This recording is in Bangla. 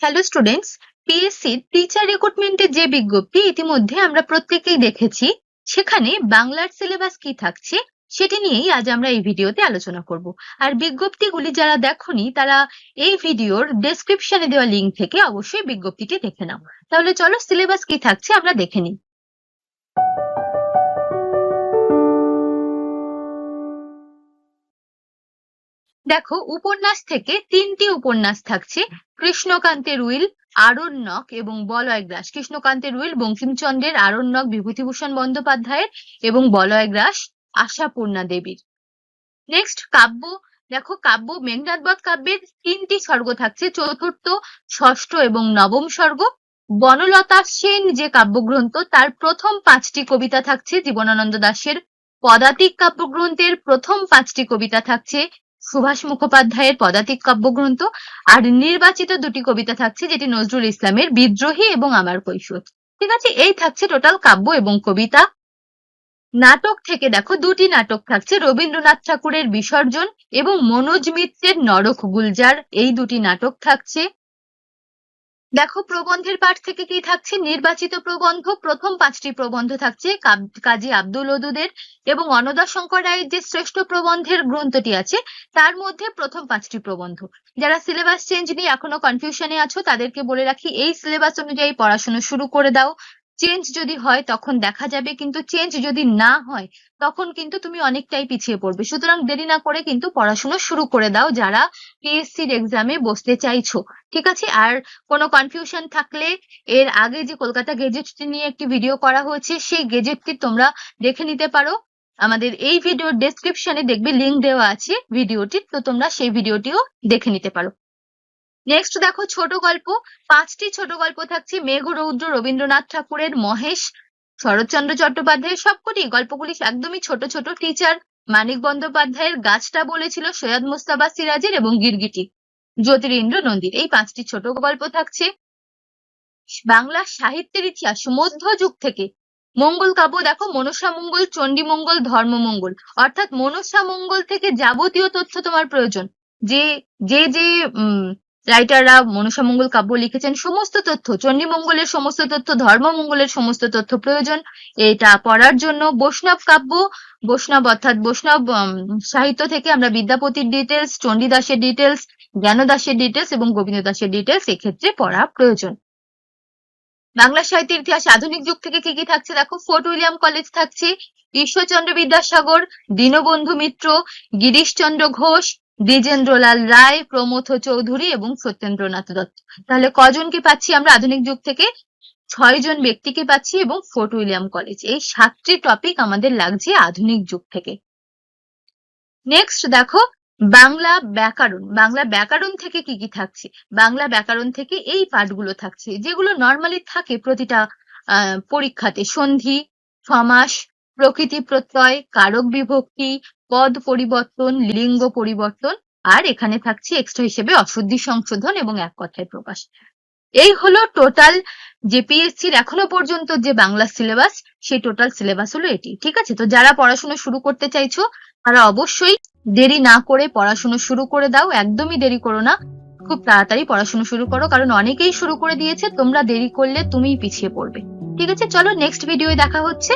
হ্যালো স্টুডেন্টস পিএসসি টিচার রিক্রুটমেন্টের যে বিজ্ঞপ্তি ইতিমধ্যে আমরা প্রত্যেকেই দেখেছি, সেখানে বাংলার সিলেবাস কি থাকছে সেটি নিয়েই আজ আমরা এই ভিডিওতে আলোচনা করব। আর বিজ্ঞপ্তিগুলি যারা দেখনি, তারা এই ভিডিওর ডেসক্রিপশনে দেওয়া লিঙ্ক থেকে অবশ্যই বিজ্ঞপ্তিটি দেখে নাও। তাহলে চলো সিলেবাস কি থাকছে আমরা দেখে নিই। দেখো, উপন্যাস থেকে তিনটি উপন্যাস থাকছে। কৃষ্ণকান্তের উইল, আরণ্যক এবং বলয়গ্রাস কৃষ্ণকান্তের উইল বঙ্কিমচন্দ্রের, আরণ্যক বিভূতিভূষণ বন্দ্যোপাধ্যায়ের এবং বলয়গ্রাস আশাপূর্ণা দেবীর। নেক্সট কাব্য। দেখো, কাব্য মেঘনাথবধ কাব্যের তিনটি স্বর্গ থাকছে। চতুর্থ, ষষ্ঠ এবং নবম স্বর্গ। বনলতা সেন যে কাব্যগ্রন্থ, তার প্রথম পাঁচটি কবিতা থাকছে। জীবনানন্দ দাশের পদাতিক কাব্যগ্রন্থের প্রথম পাঁচটি কবিতা থাকছে। সুভাষ মুখোপাধ্যায়ের পদাতিক কাব্যগ্রন্থ আর নির্বাচিত দুটি কবিতা থাকছে, যেটি নজরুল ইসলামের বিদ্রোহী এবং আমার কৈশোর ঠিক আছে, এই থাকছে টোটাল কাব্য এবং কবিতা। নাটক থেকে দেখো, দুটি নাটক থাকছে, রবীন্দ্রনাথ ঠাকুরের বিসর্জন এবং মনোজ মিত্রের নরক গুলজার। এই দুটি নাটক থাকছে। দেখো, প্রবন্ধের পাঠ থেকে কি থাকছে? নির্বাচিত প্রবন্ধ, প্রথম পাঁচটি প্রবন্ধ থাকছে কাজী আব্দুল ওদুদের এবং অনদা শঙ্কর রায়ের যে শ্রেষ্ঠ প্রবন্ধের গ্রন্থটি আছে, তার মধ্যে প্রথম পাঁচটি প্রবন্ধ। যারা সিলেবাস চেঞ্জ নিয়ে এখনও কনফিউশনে আছো, তাদেরকে বলে রাখি, এই সিলেবাস অনুযায়ী পড়াশোনা শুরু করে দাও। চেঞ্জ যদি হয়, তখন দেখা যাবে, কিন্তু চেঞ্জ যদি না হয়, তখন কিন্তু তুমি অনেকটাই পিছিয়ে পড়বে। সুতরাং দেরি না করে কিন্তু পড়াশোনা শুরু করে দাও যারা পিএসসির এক্সামে বসতে চাইছো, ঠিক আছে? আর কোনো কনফিউশন থাকলে এর আগে যে কলকাতা গেজেট নিয়ে একটি ভিডিও করা হয়েছে, সেই গেজেটটি তোমরা দেখে নিতে পারো। আমাদের এই ভিডিওর ডেসক্রিপশনে দেখবে লিংক দেওয়া আছে ভিডিওটির তো তোমরা সেই ভিডিওটিও দেখে নিতে পারো। নেক্সট দেখো ছোট গল্প। পাঁচটি ছোট গল্প থাকছে। মেঘ, রৌদ্র, রবীন্দ্রনাথ ঠাকুরের, মহেশ, শরৎচন্দ্র চট্টোপাধ্যায়ের সবকটি। গল্পগুলি একদমই ছোট ছোট। টিচার মানিক বন্দ্যোপাধ্যায়ের গাছটা বলেছিল সৈয়দ মুস্তাবা সিরাজের এবং গিরগিটি জ্যোতিরিন্দ্র নন্দীর। এই পাঁচটি ছোট গল্প থাকছে। বাংলা সাহিত্যের ইতিহাস মধ্যযুগ থেকে। মঙ্গল কাব্য দেখো, মনসা মঙ্গল, চণ্ডী মঙ্গল ধর্মমঙ্গল অর্থাৎ মনসা মঙ্গল থেকে যাবতীয় তথ্য তোমার প্রয়োজন। যে যে যে রাইটাররা মনসা মঙ্গল কাব্য লিখেছেন, সমস্ত তথ্য, চণ্ডী মঙ্গলের সমস্ত তথ্য ধর্মমঙ্গলের সমস্ত তথ্য প্রয়োজন। এটা পড়ার জন্য বৈষ্ণব কাব্য, বৈষ্ণব অর্থাৎ বৈষ্ণব সাহিত্য থেকে আমরা বিদ্যাপতির ডিটেলস চণ্ডীদাসের ডিটেলস জ্ঞানদাসের ডিটেলস এবং গোবিন্দ দাসের ডিটেলস এক্ষেত্রে পড়া প্রয়োজন। বাংলা সাহিত্যের ইতিহাস আধুনিক যুগ থেকে কি কি থাকছে? দেখো, ফোর্ট উইলিয়াম কলেজ থাকছে, ঈশ্বরচন্দ্র বিদ্যাসাগর, দীনবন্ধু মিত্র, গিরিশচন্দ্র ঘোষ দ্বিজেন্দ্রলাল রায়, প্রমথ চৌধুরী এবং সত্যেন্দ্রনাথ দত্ত। তাহলে কজনকে পাচ্ছি আমরা? আধুনিক যুগ থেকে ছয় জন ব্যক্তিকে পাচ্ছি এবং ফোর্ট উইলিয়াম কলেজ। এই সাতটি টপিক আমাদের লাগছে আধুনিক যুগ থেকে। নেক্সট দেখো, বাংলা ব্যাকরণ। বাংলা ব্যাকরণ থেকে কি কি থাকছে? বাংলা ব্যাকরণ থেকে এই পাঠগুলো থাকছে। যেগুলো নর্মালি থাকে প্রতিটা পরীক্ষাতে। সন্ধি সমাস প্রকৃতি প্রত্যয়, কারক বিভক্তি, পদ পরিবর্তন, লিঙ্গ পরিবর্তন, আর এখানে থাকছে এক্সট্রা হিসেবে অশুদ্ধি সংশোধন এবং এক কথায় প্রকাশ। এই হলো টোটাল যে পিএসসির এখনও পর্যন্ত যে বাংলা সিলেবাস সেই টোটাল সিলেবাস হলো এটি, ঠিক আছে? তো যারা পড়াশোনা শুরু করতে চাইছো, তারা অবশ্যই দেরি না করে পড়াশোনা শুরু করে দাও, একদমই দেরি করো না। খুব তাড়াতাড়ি পড়াশোনা শুরু করো, কারণ অনেকেই শুরু করে দিয়েছে, তোমরা দেরি করলে তুমিই পিছিয়ে পড়বে। ঠিক আছে? চলো নেক্সট ভিডিওয়ে দেখা হচ্ছে।